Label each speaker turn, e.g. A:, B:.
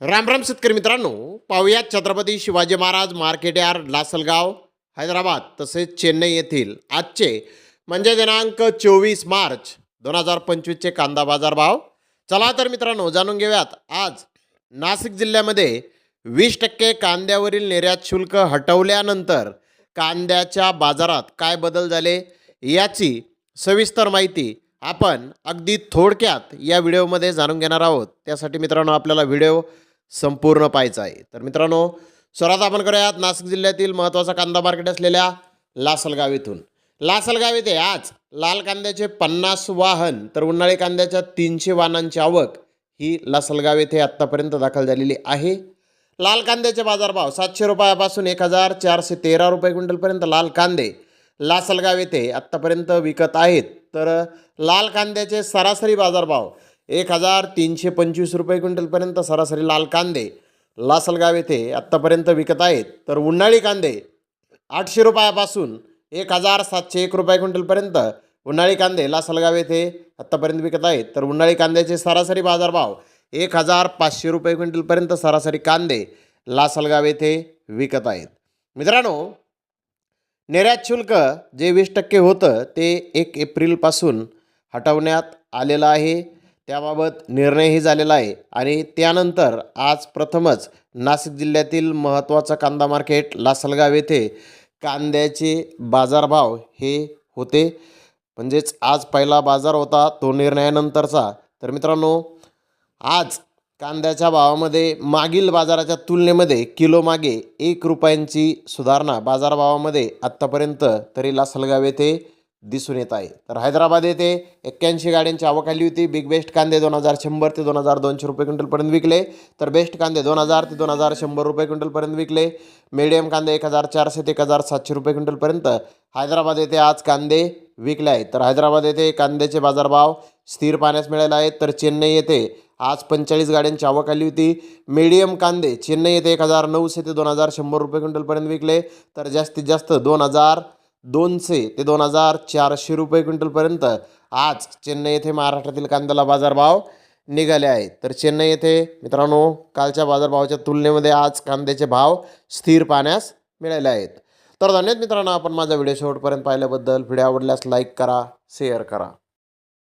A: रामराम शेतकरी मित्रांनो पाहुयात छत्रपती शिवाजी महाराज मार्केट यार्ड लासलगाव हैदराबाद तसेच चेन्नई येथील आजचे म्हणजे दिनांक चोवीस मार्च दोन हजार पंचवीसचे कांदा बाजार भाव चला तर मित्रांनो जाणून घेऊयात. आज नाशिक जिल्ह्यामध्ये वीस टक्के कांद्यावरील निर्यात शुल्क हटवल्यानंतर कांद्याच्या बाजारात काय बदल झाले याची सविस्तर माहिती आपण अगदी थोडक्यात या व्हिडिओमध्ये जाणून घेणार आहोत. त्यासाठी मित्रांनो आपल्याला व्हिडिओ संपूर्ण पाहायचं आहे. तर मित्रांनो स्वरात आपण करूयात नाशिक जिल्ह्यातील महत्त्वाचा कांदा मार्केट असलेल्या लासलगाव येथून लासलगाव येथे आज लाल कांद्याचे पन्नास वाहन तर उन्हाळी कांद्याच्या तीनशे वाहनांची आवक ही लासलगाव येथे आत्तापर्यंत दाखल झालेली आहे. लाल कांद्याचे बाजारभाव सातशे रुपयापासून एक हजार चारशे तेरा रुपये क्विंटलपर्यंत लाल कांदे लासलगाव येथे आत्तापर्यंत विकत आहेत. तर लाल कांद्याचे सरासरी बाजारभाव एक हजार तीनशे पंचवीस रुपये क्विंटलपर्यंत सरासरी लाल कांदे लासलगाव येथे आत्तापर्यंत विकत आहेत. तर उन्हाळी कांदे आठशे रुपयापासून एक हजार सातशे एक रुपये क्विंटलपर्यंत उन्हाळी कांदे लासलगाव येथे आत्तापर्यंत विकत आहेत. तर उन्हाळी कांद्याचे सरासरी बाजारभाव एक हजार पाचशे रुपये क्विंटलपर्यंत सरासरी कांदे लासलगाव येथे विकत आहेत. मित्रांनो निर्यात शुल्क जे वीस टक्के होतं ते एक एप्रिलपासून हटवण्यात आलेलं आहे. त्याबाबत निर्णयही झालेला आहे. आणि त्यानंतर आज प्रथमच नाशिक जिल्ह्यातील महत्त्वाचं कांदा मार्केट लासलगाव येथे कांद्याचे बाजारभाव हे होते. म्हणजेच आज पहिला बाजार होता तो निर्णयानंतरचा. तर मित्रांनो आज कांद्याच्या भावामध्ये मागील बाजाराच्या तुलनेमध्ये किलो मागे एक रुपयांची सुधारणा बाजारभावामध्ये आत्तापर्यंत तरी लासलगाव येथे दिसून येत आहे. तर हैदराबाद येथे एक्क्याऐंशी गाड्यांची आवक आली होती. बिग बेस्ट कांदे दोन हजार शंभर ते दोन हजार दोनशे रुपये क्विंटलपर्यंत विकले. तर बेस्ट कांदे दोन हजार ते दोन हजार शंभर रुपये क्विंटलपर्यंत विकले. मीडियम कांदे एक हजार चारशे ते एक हजार सातशे रुपये क्विंटलपर्यंत हैदराबाद येथे आज कांदे विकले आहेत. तर हैदराबाद येथे कांद्याचे बाजारभाव स्थिर पाहण्यास मिळाले आहेत. तर चेन्नई येथे आज पंचेचाळीस गाड्यांची आवक आली होती. मीडियम कांदे चेन्नई येथे एक हजार नऊशे ते दोन हजार शंभर रुपये क्विंटलपर्यंत विकले. तर जास्तीत जास्त दोन हजार दोनशे ते दोन हजार चारशे रुपये क्विंटलपर्यंत आज चेन्नई येथे महाराष्ट्रातील कांद्याला बाजारभाव निघाले आहेत. तर चेन्नई येथे मित्रांनो कालच्या बाजारभावाच्या तुलनेमध्ये आज कांद्याचे भाव स्थिर पाहण्यास मिळाले आहेत. तर धन्यवाद मित्रांनो आपण माझा व्हिडिओ शेवटपर्यंत पाहिल्याबद्दल. व्हिडिओ आवडल्यास लाईक करा शेअर करा.